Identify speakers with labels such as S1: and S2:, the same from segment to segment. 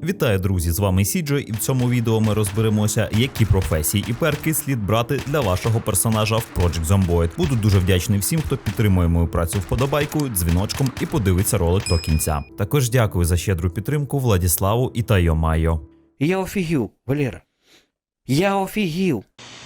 S1: Вітаю, друзі! З вами Сіджо, і в цьому відео ми розберемося, які професії і перки слід брати для вашого персонажа в Project Zomboid. Буду дуже вдячний всім, хто підтримує мою працю вподобайкою, дзвіночком і подивиться ролик до кінця. Також дякую за щедру підтримку Владіславу і Тайо.
S2: Я офігів, Валера. Я офігів.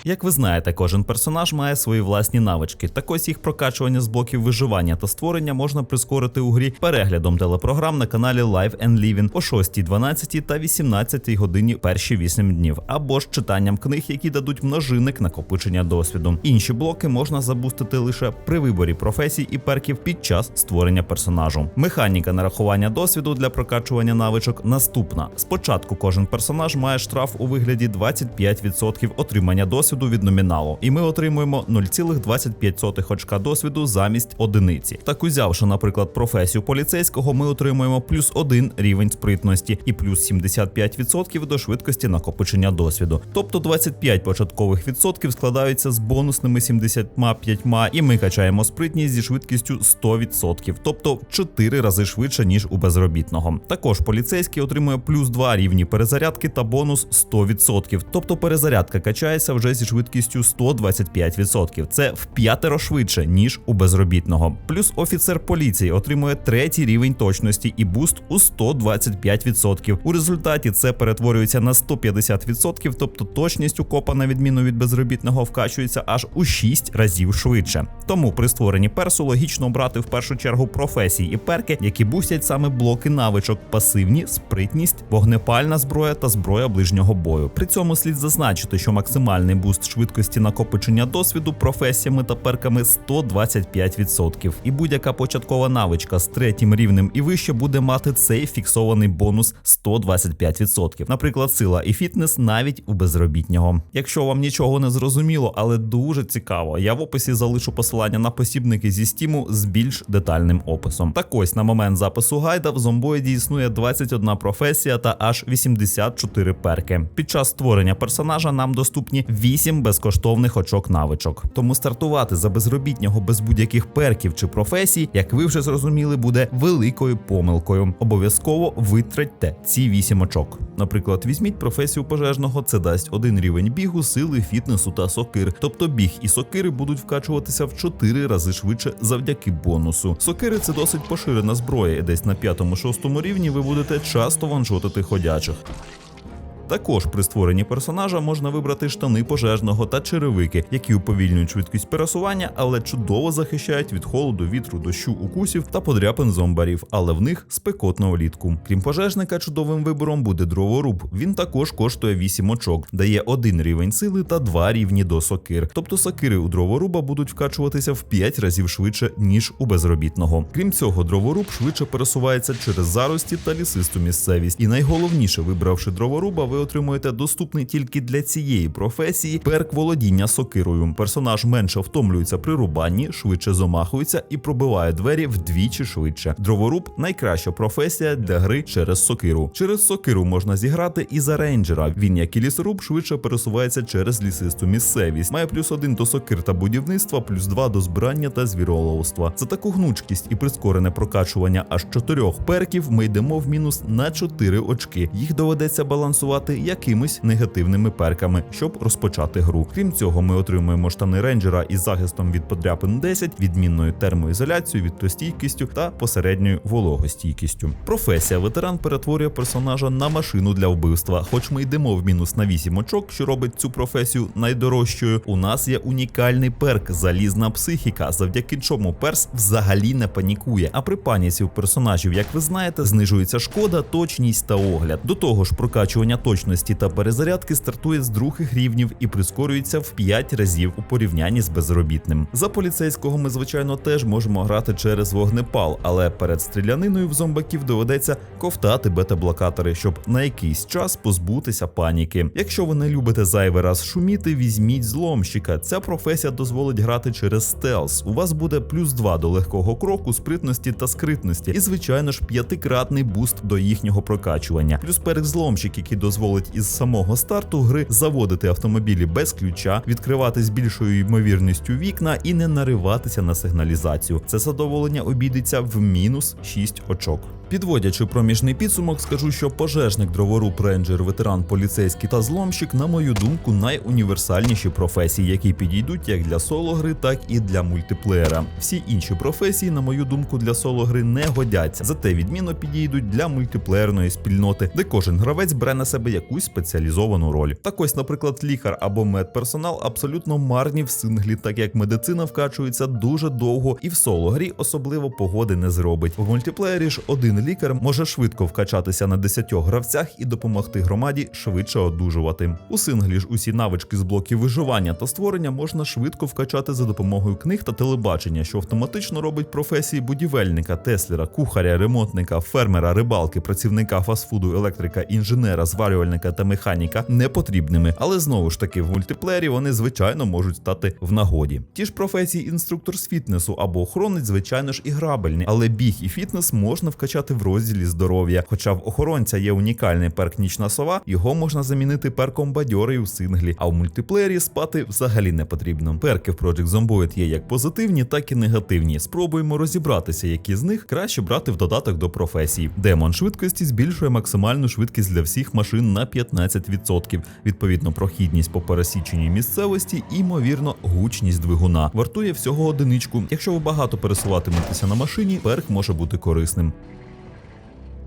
S1: Як ви знаєте, кожен персонаж має свої власні навички. Так ось їх прокачування з блоків виживання та створення можна прискорити у грі переглядом телепрограм на каналі Live and Living о 6, 12 та 18 годині перші 8 днів, або ж читанням книг, які дадуть множинник накопичення досвіду. Інші блоки можна забустити лише при виборі професій і перків під час створення персонажу. Механіка нарахування досвіду для прокачування навичок наступна: спочатку кожен персонаж має штраф у вигляді 25% отримання досвіду від номіналу, і ми отримуємо 0,25 очка досвіду замість одиниці. Так узявши, наприклад, професію поліцейського, ми отримуємо плюс 1 рівень спритності і плюс 75% до швидкості накопичення досвіду. Тобто 25 початкових відсотків складаються з бонусними 75, і ми качаємо спритність зі швидкістю 100%, тобто в 4 рази швидше ніж у безробітного. Також поліцейський отримує плюс 2 рівні перезарядки та бонус 100%, тобто перезарядка качається вже зі швидкістю 125%. Це в п'ятеро швидше ніж у безробітного. Плюс офіцер поліції отримує третій рівень точності і буст у 125%. У результаті це перетворюється на 150%, тобто точність у копа на відміну від безробітного вкачується аж у 6 разів швидше. Тому при створенні персу логічно брати в першу чергу професії і перки, які бустять саме блоки навичок, пасивні, спритність, вогнепальна зброя та зброя ближнього бою. При цьому слід зазначити, що максимальний буст швидкості накопичення досвіду професіями та перками 125%. І будь-яка початкова навичка з третім рівнем і вище буде мати цей фіксований бонус 125%. Наприклад, сила і фітнес навіть у безробітнього. Якщо вам нічого не зрозуміло, але дуже цікаво, я в описі залишу посилання на посібники зі стіму з більш детальним описом. Так ось на момент запису гайда в зомбоїді існує 21 професія та аж 84 перки. Під час створення персонажа нам доступні 8 безкоштовних очок навичок. Тому стартувати за безробітнього без будь-яких перків чи професій, як ви вже зрозуміли, буде великою помилкою. Обов'язково витратьте ці 8 очок. Наприклад, візьміть професію пожежного, це дасть один рівень бігу, сили, фітнесу та сокир. Тобто біг і сокири будуть вкачуватися в 4 рази швидше завдяки бонусу. Сокири це досить поширена зброя, і десь на 5-6 рівні ви будете часто ваншотити ходячих. Також при створенні персонажа можна вибрати штани пожежного та черевики, які уповільнюють швидкість пересування, але чудово захищають від холоду, вітру, дощу, укусів та подряпин зомбарів, але в них спекотно влітку. Крім пожежника, чудовим вибором буде дроворуб. Він також коштує 8 очок, дає один рівень сили та 2 рівні до сокир. Тобто сокири у дроворуба будуть вкачуватися в 5 разів швидше, ніж у безробітного. Крім цього, дроворуб швидше пересувається через зарості та лісисту місцевість. І найголовніше, вибравши дроворуба, ви отримуєте доступний тільки для цієї професії перк володіння сокирою. Персонаж менше втомлюється при рубанні, швидше замахується і пробиває двері вдвічі швидше. Дроворуб найкраща професія для гри через сокиру. Через сокиру можна зіграти і за рейнджера. Він, як і лісоруб, швидше пересувається через лісисту місцевість. Має плюс один до сокир та будівництва, плюс два до збирання та звіроловства. За таку гнучкість і прискорене прокачування аж чотирьох перків ми йдемо в мінус на 4 очки. Їх доведеться балансувати якимись негативними перками, щоб розпочати гру. Крім цього, ми отримуємо штани рейнджера із захистом від подряпин 10, відмінною термоізоляцією, відтостійкістю та посередньою вологостійкістю. Професія ветеран перетворює персонажа на машину для вбивства. Хоч ми йдемо в мінус на 8 очок, що робить цю професію найдорожчою. У нас є унікальний перк залізна психіка, завдяки чому перс взагалі не панікує. А при паніці у персонажів, як ви знаєте, знижується шкода, точність та огляд. До того ж, прокачування точності та перезарядки стартує з других рівнів і прискорюється в 5 разів у порівнянні з безробітним. За поліцейського ми, звичайно, теж можемо грати через вогнепал, але перед стріляниною в зомбаків доведеться ковтати бета-блокатори, щоб на якийсь час позбутися паніки. Якщо ви не любите зайвий раз шуміти, візьміть зломщика. Ця професія дозволить грати через стелс. У вас буде плюс 2 до легкого кроку, спритності та скритності, і звичайно ж п'ятикратний буст до їхнього прокачування. Плюс перек зломщик, який дозволить із самого старту гри заводити автомобілі без ключа, відкривати з більшою ймовірністю вікна і не нариватися на сигналізацію. Це задоволення обійдеться в мінус 6 очок. Підводячи проміжний підсумок, скажу, що пожежник, дроворуб, рейнджер, ветеран, поліцейський та зломщик, на мою думку, найуніверсальніші професії, які підійдуть як для соло-гри, так і для мультиплеєра. Всі інші професії, на мою думку, для соло-гри не годяться, зате відмінно підійдуть для мультиплеєрної спільноти, де кожен гравець бере на себе якусь спеціалізовану роль. Так ось, наприклад, лікар або медперсонал абсолютно марні в синглі, так як медицина вкачується дуже довго і в соло-грі особливо погоди не зробить. В мультиплеєрі ж один лікар може швидко вкачатися на 10 гравцях і допомогти громаді швидше одужувати. У синглі ж усі навички з блоків виживання та створення можна швидко вкачати за допомогою книг та телебачення, що автоматично робить професії будівельника, теслера, кухаря, ремонтника, фермера, рибалки, працівника фастфуду, електрика, інженера, зварювальника та механіка непотрібними. Але знову ж таки в мультиплеєрі вони звичайно можуть стати в нагоді. Ті ж професії інструктор з фітнесу або охоронець, звичайно ж, і грабельні, але біг і фітнес можна вкачати в розділі здоров'я. Хоча в охоронця є унікальний перк нічна сова, його можна замінити перком бадьорий у синглі, а в мультиплеєрі спати взагалі не потрібно. Перки в Project Zomboid є як позитивні, так і негативні. Спробуємо розібратися, які з них краще брати в додаток до професій. Демон швидкості збільшує максимальну швидкість для всіх машин на 15%. Відповідно, прохідність по пересіченій місцевості і, ймовірно, гучність двигуна. Вартує всього одиничку. Якщо ви багато пересуватиметеся на машині, перк може бути корисним.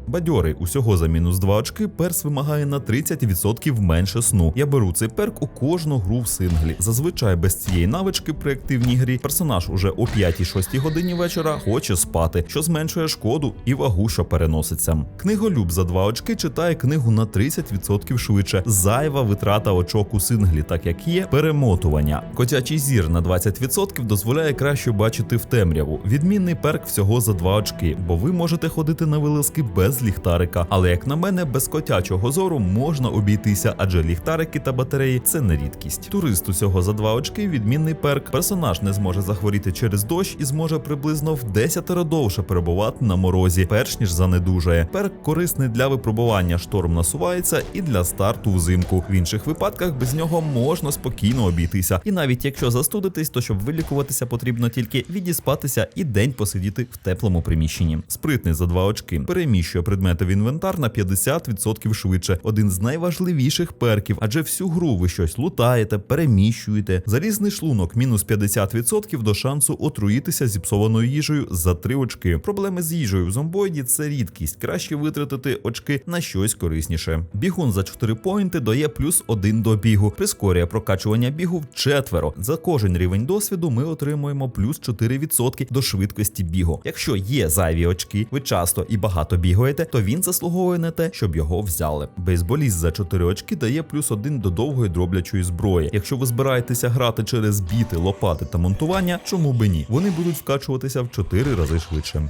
S1: Бадьори усього за мінус 2 очки перс вимагає на 30% менше сну. Я беру цей перк у кожну гру в синглі. Зазвичай без цієї навички при активній грі персонаж уже о 5-6 годині вечора хоче спати, що зменшує шкоду і вагу, що переноситься. Книголюб за 2 очки читає книгу на 30% швидше. Зайва витрата очок у синглі, так як є перемотування. Котячий зір на 20% дозволяє краще бачити в темряву. Відмінний перк всього за 2 очки, бо ви можете ходити на вилазки без ліхтарика. Але як на мене, без котячого зору можна обійтися, адже ліхтарики та батареї це не рідкість. Турист усього за 2 очки відмінний перк. Персонаж не зможе захворіти через дощ і зможе приблизно в 10 довше перебувати на морозі, перш ніж занедужає. Перк корисний для випробування шторм насувається і для старту взимку. В інших випадках без нього можна спокійно обійтися. І навіть якщо застудитись, то щоб вилікуватися, потрібно тільки відіспатися і день посидіти в теплому приміщенні. Спритний за 2 очки переміщує предмети в інвентар на 50% швидше. Один з найважливіших перків, адже всю гру ви щось лутаєте, переміщуєте. Залізний шлунок мінус 50% до шансу отруїтися зіпсованою їжею за 3 очки. Проблеми з їжею в зомбоїді це рідкість. Краще витратити очки на щось корисніше. Бігун за 4 поінти дає плюс 1 до бігу, прискорює прокачування бігу в четверо. За кожен рівень досвіду ми отримуємо плюс 4% до швидкості бігу. Якщо є зайві очки, ви часто і багато бігаєте, то він заслуговує на те, щоб його взяли. Бейсболіст за 4 очки дає плюс 1 до довгої дроблячої зброї. Якщо ви збираєтеся грати через біти, лопати та монтування, чому би ні? Вони будуть вкачуватися в 4 рази швидше.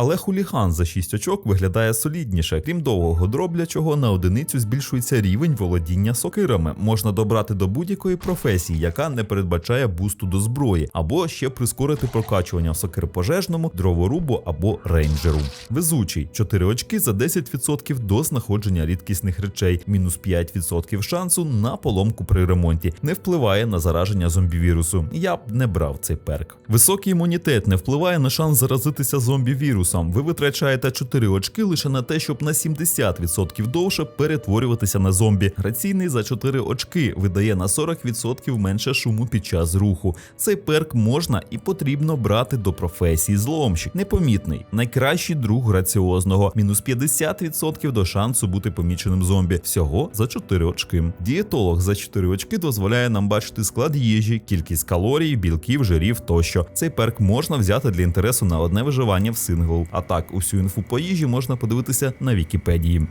S1: Але хуліган за 6 очок виглядає солідніше. Крім довгого дроблячого, на одиницю збільшується рівень володіння сокирами. Можна добрати до будь-якої професії, яка не передбачає бусту до зброї, або ще прискорити прокачування сокир пожежному, дроворубу або рейнджеру. Везучий 4 очки за 10% до знаходження рідкісних речей, мінус 5% шансу на поломку при ремонті. Не впливає на зараження зомбі-вірусу. Я б не брав цей перк. Високий імунітет не впливає на шанс заразитися зомбі-вірусом. Ви витрачаєте 4 очки лише на те, щоб на 70% довше перетворюватися на зомбі. Граційний за 4 очки видає на 40% менше шуму під час руху. Цей перк можна і потрібно брати до професії зломщик. Непомітний, найкращий друг граціозного, мінус 50% до шансу бути поміченим зомбі. Всього за 4 очки. Дієтолог за 4 очки дозволяє нам бачити склад їжі, кількість калорій, білків, жирів тощо. Цей перк можна взяти для інтересу на одне виживання в сингл. А так, усю інфу по їжі можна подивитися на Вікіпедії.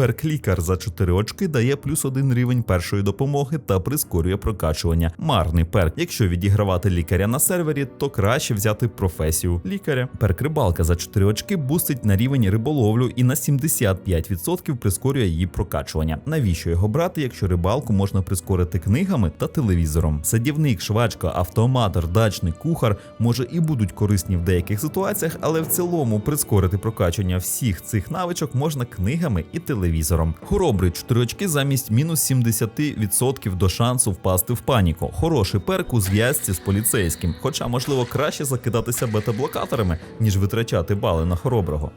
S1: Перк лікар за 4 очки дає плюс один рівень першої допомоги та прискорює прокачування. Марний перк. Якщо відігравати лікаря на сервері, то краще взяти професію лікаря. Перк рибалка за 4 очки бустить на рівень риболовлю і на 75% прискорює її прокачування. Навіщо його брати, якщо рибалку можна прискорити книгами та телевізором? Садівник, швачка, автоматор, дачний кухар може і будуть корисні в деяких ситуаціях, але в цілому прискорити прокачування всіх цих навичок можна книгами і телевізором. Хоробрий 4 очки замість мінус 70% до шансу впасти в паніку. Хороший перк у зв'язці з поліцейським, хоча можливо краще закидатися бета-блокаторами, ніж витрачати бали на хороброго.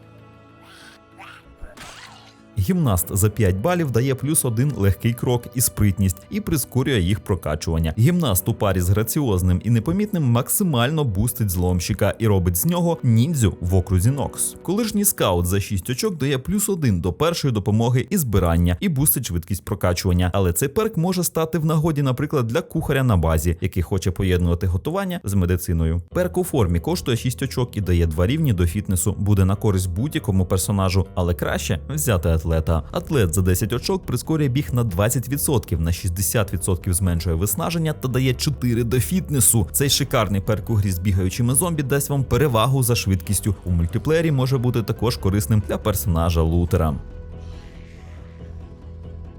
S1: Гімнаст за 5 балів дає плюс один легкий крок і спритність і прискорює їх прокачування. Гімнаст у парі з граціозним і непомітним максимально бустить зломщика і робить з нього ніндзю в окрузі Нокс. Колишній скаут за 6 очок дає плюс один до першої допомоги і збирання і бустить швидкість прокачування. Але цей перк може стати в нагоді, наприклад, для кухаря на базі, який хоче поєднувати готування з медициною. Перк у формі коштує 6 очок і дає два рівні до фітнесу. Буде на користь будь-якому персонажу, але краще взяти атлета. Атлет за 10 очок прискорює біг на 20%, на 60% зменшує виснаження та дає 4 до фітнесу. Цей шикарний перк у грі з бігаючими зомбі дасть вам перевагу за швидкістю. У мультиплеєрі може бути також корисним для персонажа лутера.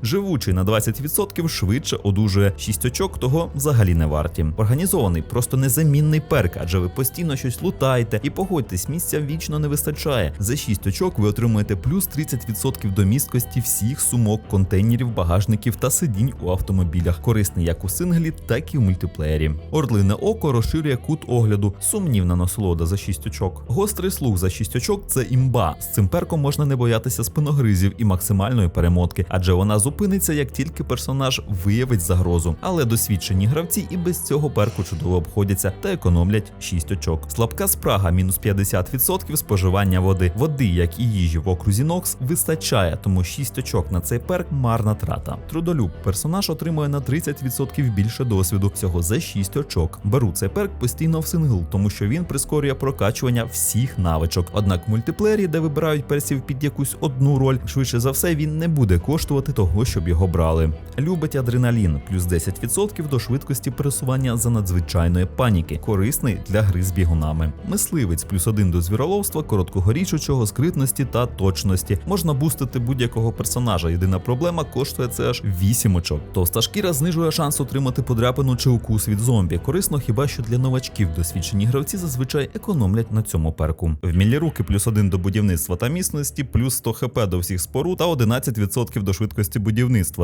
S1: Живучий на 20% швидше одужує 6 очок, того взагалі не варті. Організований, просто незамінний перк, адже ви постійно щось лутаєте і погодьтесь, місця вічно не вистачає. За 6 очок ви отримуєте плюс 30% до місткості всіх сумок, контейнерів, багажників та сидінь у автомобілях. Корисний як у синглі, так і в мультиплеєрі. Орлине око розширює кут огляду, сумнівна насолода за 6 очок. Гострий слух за 6 очок це імба. З цим перком можна не боятися спиногризів і максимальної перемотки, адже вона зупиниться, як тільки персонаж виявить загрозу. Але досвідчені гравці і без цього перку чудово обходяться та економлять 6 очок. Слабка спрага мінус 50% споживання води. Води, як і їжі в окрузі Нокс, вистачає, тому 6 очок на цей перк марна трата. Трудолюб персонаж отримує на 30% більше досвіду всього за 6 очок. Беру цей перк постійно в сингл, тому що він прискорює прокачування всіх навичок. Однак в мультиплеєрі, де вибирають персів під якусь одну роль, швидше за все він не буде коштувати того, щоб його брали. Любить адреналін, плюс 10% до швидкості пересування за надзвичайної паніки, корисний для гри з бігунами. Мисливець плюс 1 до звіроловства, короткогорічучого, скритності та точності. Можна бустити будь-якого персонажа. Єдина проблема коштує це аж 8 очок. Товста шкіра знижує шанс отримати подряпину чи укус від зомбі. Корисно хіба що для новачків досвідчені гравці зазвичай економлять на цьому перку. Вмілі руки плюс 1 до будівництва та міцності, плюс 100 хп до всіх споруд та 11% до швидкості будівництва.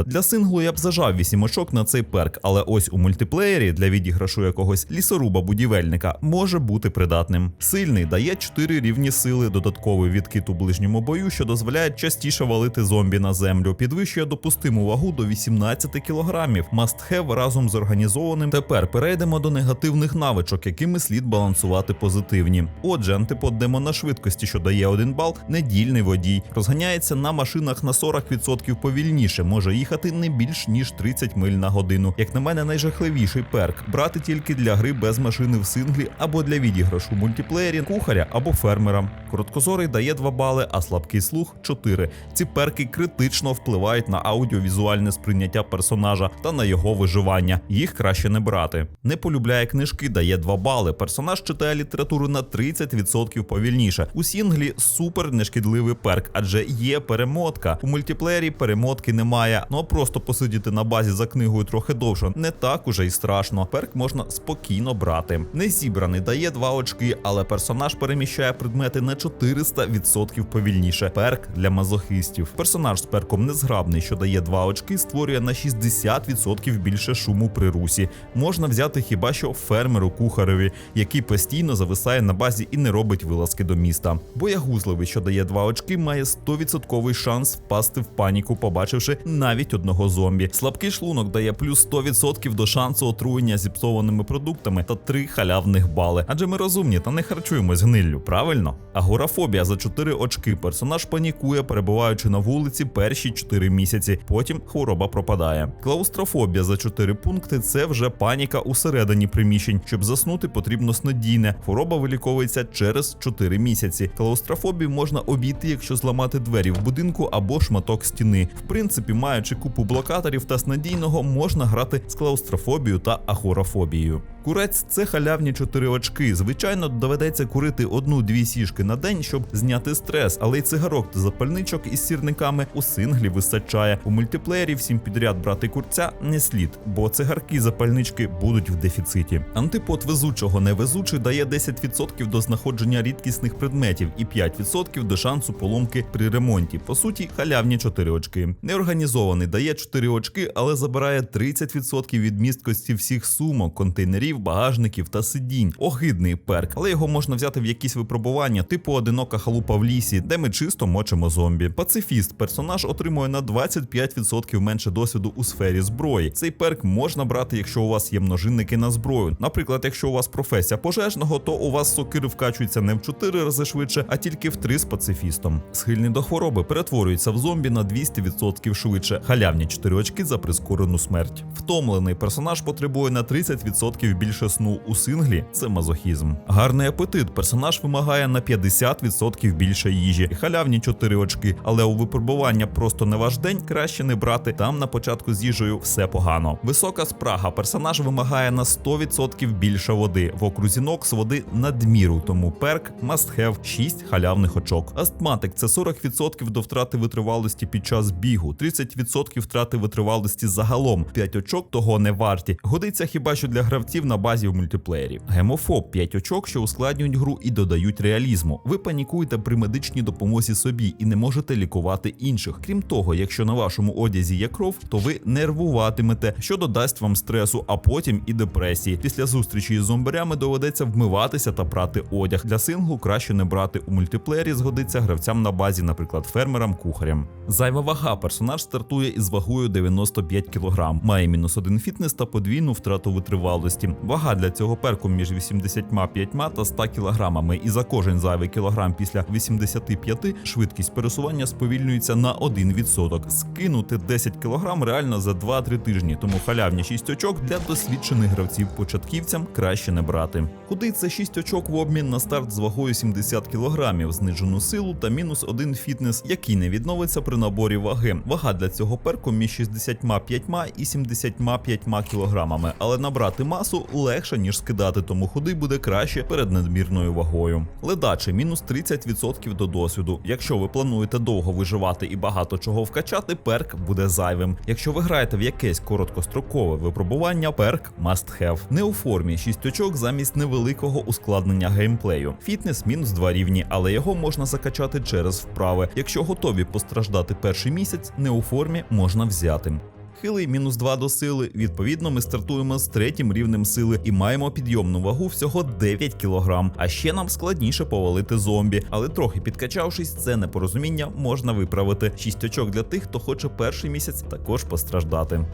S1: Для синглу я б зажав 8 очок на цей перк, але ось у мультиплеєрі для відіграшу якогось лісоруба будівельника може бути придатним. Сильний дає 4 рівні сили, додатковий відкид у ближньому бою, що дозволяє частіше валити зомбі на землю, підвищує допустиму вагу до 18 кілограмів. Must have разом з організованим. Тепер перейдемо до негативних навичок, якими слід балансувати позитивні. Отже, антипод демона швидкості, що дає 1 бал, недільний водій, розганяється на машинах на 40% повільніше, може їхати не більш ніж 30 миль на годину. Як на мене, найжахливіший перк брати тільки для гри без машини в синглі або для відіграшу мультиплеєрі, кухаря або фермера. Короткозорий дає 2 бали, а слабкий слух 4. Ці перки критично впливають на аудіовізуальне сприйняття персонажа та на його виживання. Їх краще не брати. Не полюбляє книжки, дає 2 бали. Персонаж читає літературу на 30% повільніше. У сінглі супер нешкідливий перк, адже є перемотка. У мультиплеєрі перемотки немає. Ну а просто посидіти на базі за книгою трохи довше не так уже й страшно. Перк можна спокійно брати. Не зібраний дає 2 очки, але персонаж переміщає предмети на 400% повільніше. Перк для мазохистів. Персонаж з перком незграбний, що дає 2 очки, створює на 60% більше шуму при русі. Можна взяти хіба що фермеру кухареві, який постійно зависає на базі і не робить вилазки до міста. Боягузливий, що дає 2 очки, має 100% шанс впасти в паніку, побачивши навіть одного зомбі. Слабкий шлунок дає плюс 100% до шансу отруєння зіпсованими продуктами та 3 халявних бали. Адже ми розумні та не харчуємось гниллю, правильно? Агорафобія за 4 очки. Персонаж панікує, перебуваючи на вулиці перші 4 місяці. Потім хвороба пропадає. Клаустрофобія за 4 пункти це вже паніка усередині приміщень. Щоб заснути, потрібно снодійне. Хвороба виліковується через 4 місяці. Клаустрофобію можна обійти, якщо зламати двері в будинку або шматок стіни. В принципі, маючи купу блокаторів та снадійного, можна грати з клаустрофобією та ахорофобією. Курець це халявні 4 очки. Звичайно, доведеться курити одну-дві сішки на день, щоб зняти стрес, але й цигарок та запальничок із сірниками у синглі вистачає. У мультиплеєрі всім підряд брати курця не слід, бо цигарки запальнички будуть в дефіциті. Антипод везучого невезучий дає 10% до знаходження рідкісних предметів і 5% до шансу поломки при ремонті. По суті, халявні 4 очки. Неорганізований дає 4 очки, але забирає 30% від місткості всіх сумок, контейнерів столів, багажників та сидінь. Огидний перк, але його можна взяти в якісь випробування, типу одинока халупа в лісі, де ми чисто мочимо зомбі. Пацифіст персонаж отримує на 25% менше досвіду у сфері зброї. Цей перк можна брати, якщо у вас є множинники на зброю. Наприклад, якщо у вас професія пожежного, то у вас сокири вкачуються не в 4 рази швидше, а тільки в 3 з пацифістом. Схильний до хвороби перетворюється в зомбі на 200% швидше. Халявні 4 очки за прискорену смерть. Втомлений персонаж потребує на 30% більше сну у синглі. Це мазохізм. Гарний апетит. Персонаж вимагає на 50% більше їжі. І Халявні 4 очки, але у випробування просто не ваш день краще не брати. Там на початку з їжею все погано. Висока спрага. Персонаж вимагає на 100% більше води. В окрузі Нокс води надміру, тому перк must have 6 халявних очок. Астматик це 40% до втрати витривалості під час бігу, 30% втрати витривалості загалом. 5 очок того не варті. Годиться хіба що для гравців на базі в мультиплеєрі. Гемофоб 5 очок, що ускладнюють гру і додають реалізму. Ви панікуєте при медичній допомозі собі і не можете лікувати інших. Крім того, якщо на вашому одязі є кров, то ви нервуватимете, що додасть вам стресу, а потім і депресії. Після зустрічі із зомбарями доведеться вмиватися та прати одяг. Для синглу краще не брати у мультиплеєрі, згодиться гравцям на базі, наприклад, фермерам, кухарям. Зайва вага персонаж стартує із вагою 95 кг, має мінус один фітнес та подвійну втрату витривалості. Вага для цього перку між 85 та 100 кг, і за кожен зайвий кілограм після 85 швидкість пересування сповільнюється на 1%. Скинути 10 кг реально за 2-3 тижні, тому халявні 6 очок для досвідчених гравців початківцям краще не брати. Куди це 6 очок в обмін на старт з вагою 70 кг, знижену силу та мінус 1 фітнес, який не відновиться при наборі ваги. Вага для цього перку між 65 і 75 кг, але набрати масу легше ніж скидати, тому худи буде краще перед надмірною вагою. Ледаче мінус 30% до досвіду. Якщо ви плануєте довго виживати і багато чого вкачати, перк буде зайвим. Якщо ви граєте в якесь короткострокове випробування, перк must have. Не у формі 6 очок замість невеликого ускладнення геймплею. Фітнес мінус 2 рівні, але його можна закачати через вправи. Якщо готові постраждати перший місяць, не у формі можна взяти. Хилий мінус 2 до сили. Відповідно, ми стартуємо з третім рівнем сили і маємо підйомну вагу всього 9 кг. А ще нам складніше повалити зомбі, але трохи підкачавшись, це непорозуміння можна виправити. 6 очок для тих, хто хоче перший місяць також постраждати.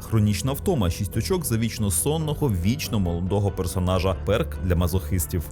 S1: Хронічна втома 6 очок за вічно сонного, вічно молодого персонажа. Перк для мазохистів.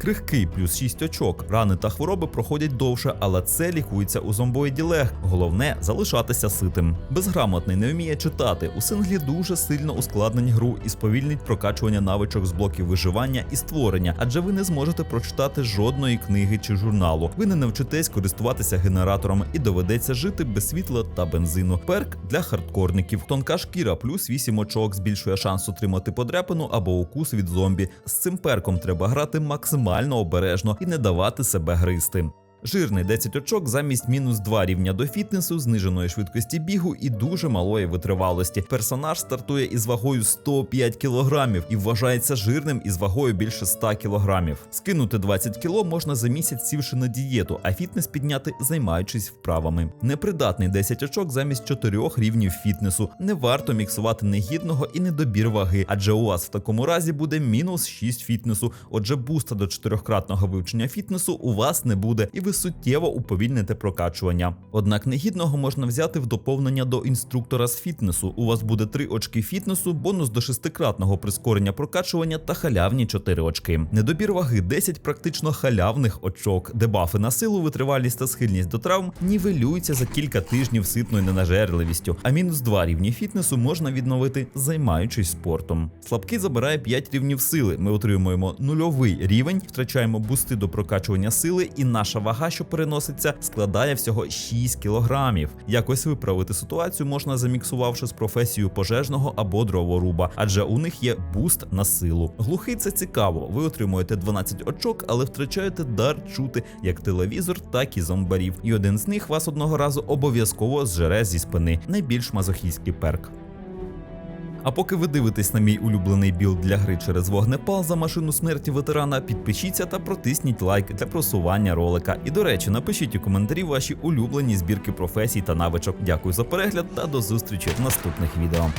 S1: Крихкий плюс 6 очок. Рани та хвороби проходять довше, але це лікується у зомбоїді лег. Головне залишатися ситим. Безграмотний не вміє читати. У синглі дуже сильно ускладнить гру і сповільнить прокачування навичок з блоків виживання і створення, адже ви не зможете прочитати жодної книги чи журналу. Ви не навчитесь користуватися генератором і доведеться жити без світла та бензину. Перк для хардкорників. Тонка шкіра плюс 8 очок збільшує шанс отримати подряпину або укус від зомбі. З цим перком треба грати максимально обережно і не давати себе гризти. Жирний 10 очок замість мінус 2 рівня до фітнесу, зниженої швидкості бігу і дуже малої витривалості. Персонаж стартує із вагою 105 кг і вважається жирним із вагою більше 100 кг. Скинути 20 кг можна за місяць сівши на дієту, а фітнес підняти займаючись вправами. Непридатний 10 очок замість 4 рівнів фітнесу. Не варто міксувати негідного і недобір ваги, адже у вас в такому разі буде мінус 6 фітнесу. Отже, буста до 4-кратного вивчення фітнесу у вас не буде, і ви суттєво уповільните прокачування. Однак негідного можна взяти в доповнення до інструктора з фітнесу. У вас буде 3 очки фітнесу, бонус до 6-кратного прискорення прокачування та халявні 4 очки. Недобір ваги 10 практично халявних очок. Дебафи на силу, витривалість та схильність до травм нівелюються за кілька тижнів ситною ненажерливістю, а мінус 2 рівні фітнесу можна відновити, займаючись спортом. Слабкий забирає 5 рівнів сили. Ми отримуємо нульовий рівень, втрачаємо бусти до прокачування сили, і наша вага, що переноситься, складає всього 6 кілограмів. Якось виправити ситуацію можна заміксувавши з професією пожежного або дроворуба, адже у них є буст на силу. Глухий це цікаво. Ви отримуєте 12 очок, але втрачаєте дар чути як телевізор, так і зомбарів. І один з них вас одного разу обов'язково зжере зі спини. Найбільш мазохійський перк. А поки ви дивитесь на мій улюблений білд для гри через вогнепал за машину смерті ветерана, підпишіться та протисніть лайк для просування ролика. І до речі, напишіть у коментарі ваші улюблені збірки професій та навичок. Дякую за перегляд та до зустрічі в наступних відео.